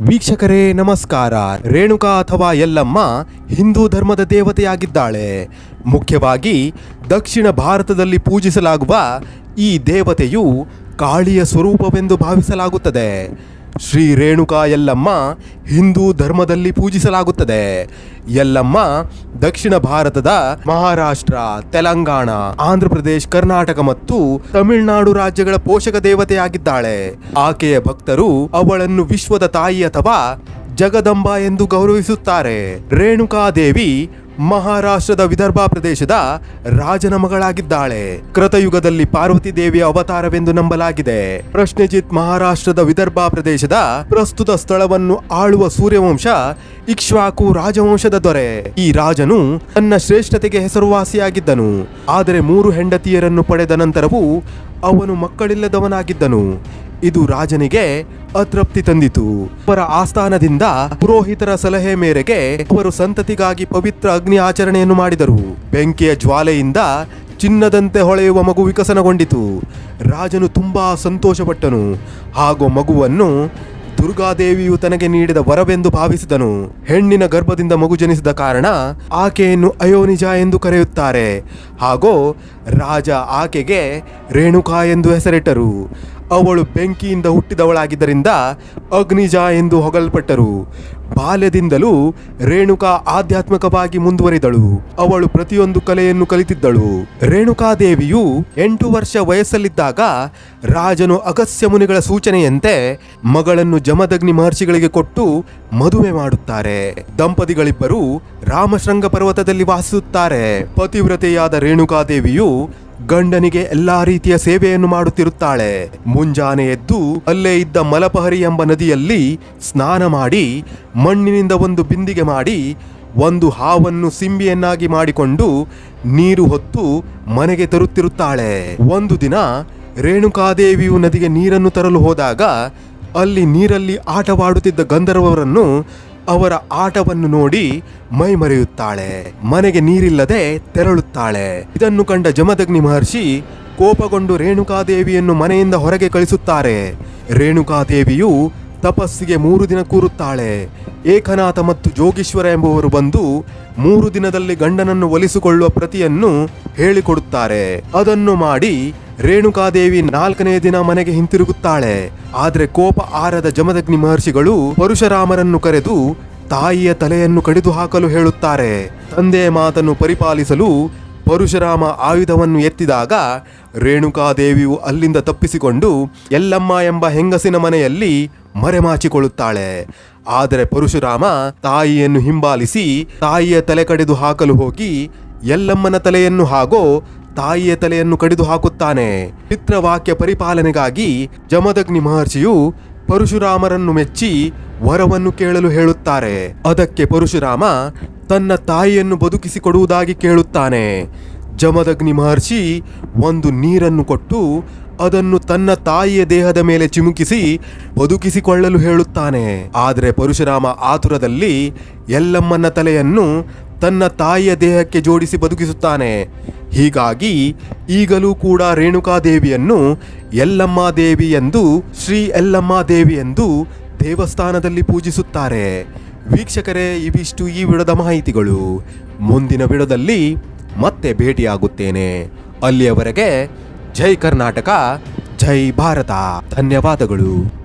ವೀಕ್ಷಕರೇ, ನಮಸ್ಕಾರ. ರೇಣುಕಾ ಅಥವಾ ಎಲ್ಲಮ್ಮ ಹಿಂದೂ ಧರ್ಮದ ದೇವತೆಯಾಗಿದ್ದಾಳೆ. ಮುಖ್ಯವಾಗಿ ದಕ್ಷಿಣ ಭಾರತದಲ್ಲಿ ಪೂಜಿಸಲಾಗುವ ಈ ದೇವತೆಯು ಕಾಳಿಯ ಸ್ವರೂಪವೆಂದು ಭಾವಿಸಲಾಗುತ್ತದೆ. ಶ್ರೀ ರೇಣುಕಾ ಯಲ್ಲಮ್ಮ ಹಿಂದೂ ಧರ್ಮದಲ್ಲಿ ಪೂಜಿಸಲಾಗುತ್ತದೆ. ಯಲ್ಲಮ್ಮ ದಕ್ಷಿಣ ಭಾರತದ ಮಹಾರಾಷ್ಟ್ರ, ತೆಲಂಗಾಣ, ಆಂಧ್ರ ಪ್ರದೇಶ್, ಕರ್ನಾಟಕ ಮತ್ತು ತಮಿಳುನಾಡು ರಾಜ್ಯಗಳ ಪೋಷಕ ದೇವತೆಯಾಗಿದ್ದಾಳೆ. ಆಕೆಯ ಭಕ್ತರು ಅವಳನ್ನು ವಿಶ್ವದ ತಾಯಿ ಅಥವಾ ಜಗದಂಬ ಎಂದು ಗೌರವಿಸುತ್ತಾರೆ. ರೇಣುಕಾದೇವಿ ಮಹಾರಾಷ್ಟ್ರದ ವಿದರ್ಭ ಪ್ರದೇಶದ ರಾಜನ ಮಗಳಾಗಿದ್ದಾಳೆ. ಕೃತಯುಗದಲ್ಲಿ ಪಾರ್ವತಿ ದೇವಿಯ ಅವತಾರವೆಂದು ನಂಬಲಾಗಿದೆ. ಪ್ರಶ್ನೆಜಿತ್ ಮಹಾರಾಷ್ಟ್ರದ ವಿದರ್ಭ ಪ್ರದೇಶದ ಪ್ರಸ್ತುತ ಸ್ಥಳವನ್ನು ಆಳುವ ಸೂರ್ಯವಂಶ ಇಕ್ಷ್ವಾಕು ರಾಜವಂಶದ ದೊರೆ. ಈ ರಾಜನು ತನ್ನ ಶ್ರೇಷ್ಠತೆಗೆ ಹೆಸರುವಾಸಿಯಾಗಿದ್ದನು. ಆದರೆ ಮೂರು ಹೆಂಡತಿಯರನ್ನು ಪಡೆದ ನಂತರವೂ ಅವನು ಮಕ್ಕಳಿಲ್ಲದವನಾಗಿದ್ದನು. ಇದು ರಾಜನಿಗೆ ಅತೃಪ್ತಿ ತಂದಿತು. ಅವರ ಆಸ್ಥಾನದಿಂದ ಪುರೋಹಿತರ ಸಲಹೆ ಮೇರೆಗೆ ಅವರು ಸಂತತಿಗಾಗಿ ಪವಿತ್ರ ಅಗ್ನಿ ಆಚರಣೆಯನ್ನು ಮಾಡಿದರು. ಬೆಂಕಿಯ ಜ್ವಾಲೆಯಿಂದ ಚಿನ್ನದಂತೆ ಹೊಳೆಯುವ ಮಗು ವಿಕಸನಗೊಂಡಿತು. ರಾಜನು ತುಂಬಾ ಸಂತೋಷಪಟ್ಟನು. ಹಾಗೂ ಮಗುವನ್ನು ದುರ್ಗಾದೇವಿಯು ತನಗೆ ನೀಡಿದ ವರವೆಂದು ಭಾವಿಸಿದನು. ಹೆಣ್ಣಿನ ಗರ್ಭದಿಂದ ಮಗು ಜನಿಸಿದ ಕಾರಣ ಆಕೆಯನ್ನು ಅಯೋನಿಜ ಎಂದು ಕರೆಯುತ್ತಾರೆ. ಹಾಗೂ ರಾಜ ಆಕೆಗೆ ರೇಣುಕಾ ಎಂದು ಹೆಸರಿಟ್ಟರು. ಅವಳು ಬೆಂಕಿಯಿಂದ ಹುಟ್ಟಿದವಳಾಗಿದ್ದರಿಂದ ಅಗ್ನಿಜ ಎಂದು ಹೊಗಲ್ಪಟ್ಟರು. ಬಾಲ್ಯದಿಂದಲೂ ರೇಣುಕಾ ಆಧ್ಯಾತ್ಮಿಕವಾಗಿ ಮುಂದುವರಿದಳು. ಅವಳು ಪ್ರತಿಯೊಂದು ಕಲೆಯನ್ನು ಕಲಿತಿದ್ದಳು. ರೇಣುಕಾದೇವಿಯು ಎಂಟು ವರ್ಷ ವಯಸ್ಸಲ್ಲಿದ್ದಾಗ ರಾಜನು ಅಗಸ್ಯ ಮುನಿಗಳ ಸೂಚನೆಯಂತೆ ಮಗಳನ್ನು ಜಮದಗ್ನಿ ಮಹರ್ಷಿಗಳಿಗೆ ಕೊಟ್ಟು ಮದುವೆ ಮಾಡುತ್ತಾರೆ. ದಂಪತಿಗಳಿಬ್ಬರು ರಾಮಶೃಂಗ ಪರ್ವತದಲ್ಲಿ ವಾಸಿಸುತ್ತಾರೆ. ಪತಿವ್ರತೆಯಾದ ರೇಣುಕಾದೇವಿಯು ಗಂಡನಿಗೆ ಎಲ್ಲಾ ರೀತಿಯ ಸೇವೆಯನ್ನು ಮಾಡುತ್ತಿರುತ್ತಾಳೆ. ಮುಂಜಾನೆ ಎದ್ದು ಅಲ್ಲೇ ಇದ್ದ ಮಲಪಹರಿ ಎಂಬ ನದಿಯಲ್ಲಿ ಸ್ನಾನ ಮಾಡಿ, ಮಣ್ಣಿನಿಂದ ಒಂದು ಬಿಂದಿಗೆ ಮಾಡಿ, ಒಂದು ಹಾವನ್ನು ಸಿಂಬಿಯನ್ನಾಗಿ ಮಾಡಿಕೊಂಡು ನೀರು ಹೊತ್ತು ಮನೆಗೆ ತರುತ್ತಿರುತ್ತಾಳೆ. ಒಂದು ದಿನ ರೇಣುಕಾದೇವಿಯು ನದಿಗೆ ನೀರನ್ನು ತರಲು ಹೋದಾಗ ಅಲ್ಲಿ ನೀರಲ್ಲಿ ಆಟವಾಡುತ್ತಿದ್ದ ಗಂಧರ್ವರನ್ನು ಅವರ ಆಟವನ್ನು ನೋಡಿ ಮೈ ಮರೆಯುತ್ತಾಳೆ ಮನೆಗೆ ನೀರಿಲ್ಲದೆ ತೆರಳುತ್ತಾಳೆ. ಇದನ್ನು ಕಂಡ ಜಮದಗ್ನಿ ಮಹರ್ಷಿ ಕೋಪಗೊಂಡು ರೇಣುಕಾದೇವಿಯನ್ನು ಮನೆಯಿಂದ ಹೊರಗೆ ಕಳಿಸುತ್ತಾರೆ. ರೇಣುಕಾದೇವಿಯು ತಪಸ್ಸಿಗೆ ಮೂರು ದಿನ ಕೂರುತ್ತಾಳೆ. ಏಕನಾಥ ಮತ್ತು ಜೋಗೀಶ್ವರ ಎಂಬುವರು ಬಂದು ಮೂರು ದಿನದಲ್ಲಿ ಗಂಡನನ್ನು ಒಲಿಸಿಕೊಳ್ಳುವ ಪ್ರತಿಯನ್ನು ಹೇಳಿಕೊಡುತ್ತಾರೆ. ಅದನ್ನು ಮಾಡಿ ರೇಣುಕಾದೇವಿ ನಾಲ್ಕನೇ ದಿನ ಮನೆಗೆ ಹಿಂತಿರುಗುತ್ತಾಳೆ. ಆದರೆ ಕೋಪ ಆರದ ಜಮದಗ್ನಿ ಮಹರ್ಷಿಗಳು ಪರಶುರಾಮರನ್ನು ಕರೆದು ತಾಯಿಯ ತಲೆಯನ್ನು ಕಡಿದು ಹಾಕಲು ಹೇಳುತ್ತಾರೆ. ತಂದೆಯ ಮಾತನ್ನು ಪರಿಪಾಲಿಸಲು ಪರಶುರಾಮ ಆಯುಧವನ್ನು ಎತ್ತಿದಾಗ ರೇಣುಕಾದೇವಿಯು ಅಲ್ಲಿಂದ ತಪ್ಪಿಸಿಕೊಂಡು ಎಲ್ಲಮ್ಮ ಎಂಬ ಹೆಂಗಸಿನ ಮನೆಯಲ್ಲಿ ಮರೆಮಾಚಿಕೊಳ್ಳುತ್ತಾಳೆ. ಆದರೆ ಪರಶುರಾಮ ತಾಯಿಯನ್ನು ಹಿಂಬಾಲಿಸಿ ತಾಯಿಯ ತಲೆ ಕಡಿದು ಹಾಕಲು ಹೋಗಿ ಎಲ್ಲಮ್ಮನ ತಲೆಯನ್ನು ಹಾಗೋ ತಾಯಿಯ ತಲೆಯನ್ನು ಕಡಿದು ಹಾಕುತ್ತಾನೆ. ಪಿತ್ರವಾಕ್ಯ ಪರಿಪಾಲನೆಗಾಗಿ ಜಮದಗ್ನಿ ಮಹರ್ಷಿಯು ಪರಶುರಾಮರನ್ನು ಮೆಚ್ಚಿ ವರವನ್ನು ಕೇಳಲು ಹೇಳುತ್ತಾರೆ. ಅದಕ್ಕೆ ಪರಶುರಾಮ ತನ್ನ ತಾಯಿಯನ್ನು ಬದುಕಿಸಿಕೊಡುವುದಾಗಿ ಕೇಳುತ್ತಾನೆ. ಜಮದಗ್ನಿ ಮಹರ್ಷಿ ಒಂದು ನೀರನ್ನು ಕೊಟ್ಟು ಅದನ್ನು ತನ್ನ ತಾಯಿಯ ದೇಹದ ಮೇಲೆ ಚಿಮುಕಿಸಿ ಬದುಕಿಸಿಕೊಳ್ಳಲು ಹೇಳುತ್ತಾನೆ. ಆದರೆ ಪರಶುರಾಮ ಆತುರದಲ್ಲಿ ಎಲ್ಲಮ್ಮನ ತಲೆಯನ್ನು ತನ್ನ ತಾಯಿಯ ದೇಹಕ್ಕೆ ಜೋಡಿಸಿ ಬದುಕಿಸುತ್ತಾನೆ. ಹೀಗಾಗಿ ಈಗಲೂ ಕೂಡ ರೇಣುಕಾದೇವಿಯನ್ನು ಎಲ್ಲಮ್ಮ ದೇವಿ ಎಂದು, ಶ್ರೀ ಎಲ್ಲಮ್ಮ ದೇವಿ ಎಂದು ದೇವಸ್ಥಾನದಲ್ಲಿ ಪೂಜಿಸುತ್ತಾರೆ. ವೀಕ್ಷಕರೇ, ಇವಿಷ್ಟು ಈ ವಿಡದ ಮಾಹಿತಿಗಳು. ಮುಂದಿನ ವಿಡದಲ್ಲಿ ಮತ್ತೆ ಭೇಟಿಯಾಗುತ್ತೇನೆ. ಅಲ್ಲಿಯವರೆಗೆ ಜೈ ಕರ್ನಾಟಕ, ಜೈ ಭಾರತ. ಧನ್ಯವಾದಗಳು.